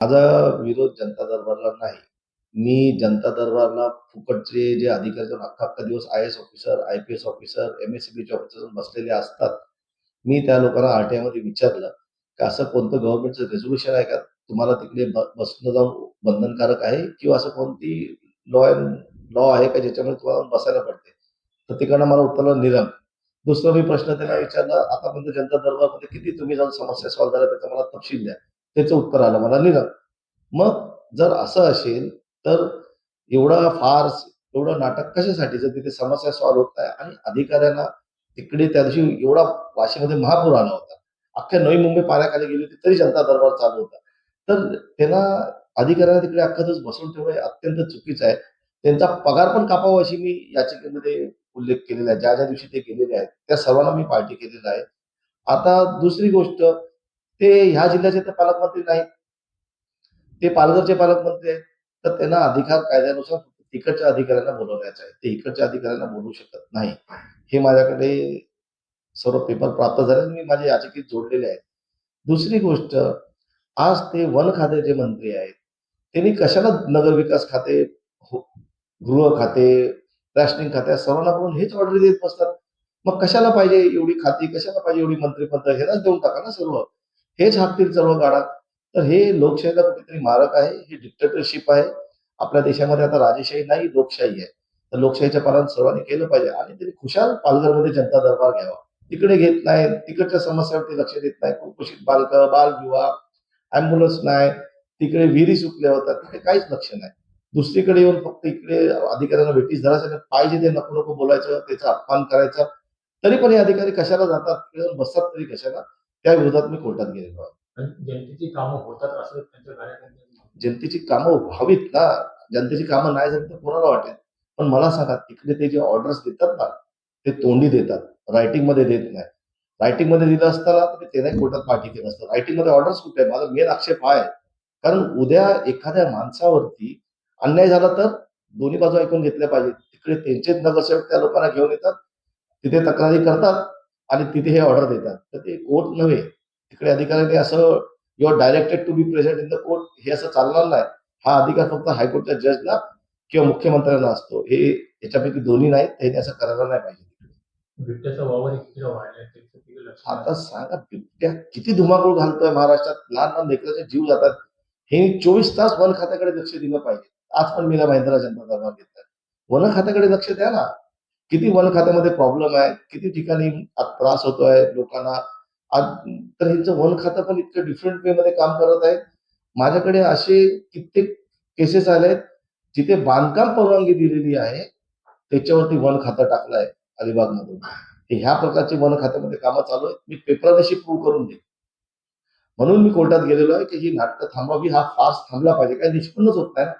माझा विरोध जनता दरबारला नाही. मी जनता दरबारला फुकटचे जे अधिकारी जाऊन अख्खा अख्खा दिवस I S officer, I P S officer, M S C बीचे ऑफिसर बसलेले असतात. मी त्या लोकांना आरटीआयमध्ये विचारलं, की असं कोणतं गव्हर्नमेंटचं रेझोल्युशन आहे का? तुम्हाला तिकडे ब बसणं जाऊन बंधनकारक आहे किंवा असं कोणती लॉ अँड लॉ आहे का ज्याच्यामुळे तुम्हाला बसायला पडते? तर तिकडनं मला उत्तर निरम दुसरा मी प्रश्न त्यांना विचारला, आतापर्यंत म्हणजे जनता दरबारमध्ये किती तुम्ही जाऊन समस्या सॉल्व्ह झाल्या त्याचा मला तपशील द्या. त्याचं उत्तर आलं मला लिहिलं मग जर असं असेल तर एवढा फार्स, एवढं नाटक कशासाठी? जर तिथे समस्या सॉल्व्ह होत नाही आणि अधिकाऱ्यांना तिकडे त्या दिवशी एवढा वाशीमध्ये महापूर आला होता. अख्ख्या नवी मुंबई पाण्याखाली गेली होती तरी जनता दरबार चालू होता. तर त्यांना अधिकाऱ्यांना तिकडे अख्खा दिवस बसवून ठेवणं अत्यंत चुकीचं आहे. त्यांचा पगार पण कापावा अशी मी याचिकेमध्ये उल्लेख केलेला आहे. ज्या ज्या दिवशी ते गेलेले आहेत, त्या सर्वांना मी पार्टी केलेला आहे. आता दुसरी गोष्ट ते ह्या जिल्ह्याचे तर पालकमंत्री नाहीत. ते पालघरचे पालकमंत्री आहेत. तर त्यांना अधिकार कायद्यानुसार तिकडच्या अधिकाऱ्यांना बोलावण्याचा आहे. ते इकडच्या अधिकाऱ्यांना बोलू शकत नाही. हे माझ्याकडे सर्व पेपर प्राप्त झाले आणि मी माझ्या याचिकेत जोडलेले आहेत. दुसरी गोष्ट आज ते वन खात्याचे मंत्री आहेत. त्यांनी कशाला नगरविकास खाते, हो गृह खाते, राशनिंग खाते सर्वांना करून हेच ऑर्डर देत बसतात. मग कशाला पाहिजे एवढी खाती, कशाला पाहिजे एवढी मंत्रिपद? ह्यालाच देऊन टाका ना सर्व. हेच हाकतील सर्व काळात तर हे लोकशाहीला कुठेतरी मारक आहे. हे डिक्टेटरशिप आहे. आपल्या देशामध्ये आता राजेशाही नाही, लोकशाही आहे. तर लोकशाहीच्या पालन सर्वांनी केलं पाहिजे आणि त्यांनी खुशाल पालघरमध्ये जनता दरबार घ्यावा. तिकडे घेत नाहीत. तिकडच्या समस्यांवरती लक्ष देत नाही. कुपोषित बाल विवाह अँब्युलन्स नाही. तिकडे विहिरी सुकल्या होत्या. तिथे काहीच लक्ष नाही. दुसरीकडे येऊन फक्त इकडे अधिकाऱ्यांना भेटीस धरायचं पाहिजे ते नको नको बोलायचं, त्याचा अपमान करायचा. तरी पण हे अधिकारी कशाला जातात? बसतात तरी कशाला? त्या विरोधात मी कोर्टात गेलेलो आहे. जनतेची कामं होतात असं त्यांच्या जनतेची कामं व्हावीत ना. जनतेची कामं नाही झाली तर कोणाला वाटेल? पण मला सांगा तिकडे ते जे ऑर्डर्स देतात ना, ते तोंडी देतात. रायटिंगमध्ये देत नाही. रायटिंगमध्ये दिलं असताना तर ते नाही कोर्टात पाठी केलं असतं. रायटिंगमध्ये ऑर्डर्स कुठे आहे? माझा मेन आक्षेप हा आहे. कारण उद्या एखाद्या माणसावरती अन्याय झाला तर दोन्ही बाजू ऐकून घेतल्या पाहिजेत. तिकडे त्यांचेच नगरसेवक त्या लोकांना घेऊन येतात. तिथे तक्रारी करतात आणि तिथे हे ऑर्डर देतात. तर ते कोर्ट नव्हे. तिकडे अधिकाऱ्यांनी असं you are directed to be present in the court हे असं चालणार नाही. हा अधिकार फक्त हायकोर्टच्या जजला किंवा मुख्यमंत्र्यांना असतो. हे याच्यापैकी दोन्ही नाहीत. त्यांनी असं करायला नाही पाहिजे. बिबट्याचा वावर. आता सांगा बिबट्या किती धुमाकूळ घालतोय महाराष्ट्रात. लहान लहान लेकराचे जीव जातात. हे 24 तास वन खात्याकडे लक्ष दिलं पाहिजे. आज पण मीरा भाईंदरला जनता दरबार घेतलाय. वन खात्याकडे लक्ष द्या ना. किती वन खात्यामध्ये प्रॉब्लेम आहे. किती ठिकाणी त्रास त्रास होतोय लोकांना. आज तर ह्यांचं वन खातं पण इतकं डिफरंट वे मध्ये काम करत आहे. माझ्याकडे असे कित्येक केसेस आलेत जिथे बांधकाम परवानगी दिलेली आहे. त्याच्यावरती वन खातं टाकलंय अलिबाग मधून ह्या प्रकारचे वन खात्यामध्ये कामं चालू आहेत. मी पेपरानेशी प्रूव्ह करून देईन. म्हणून मी कोर्टात गेलेलो आहे की ही नाटकं थांबावी हा फास्ट थांबला पाहिजे. काही निष्पन्नच होत नाही ना.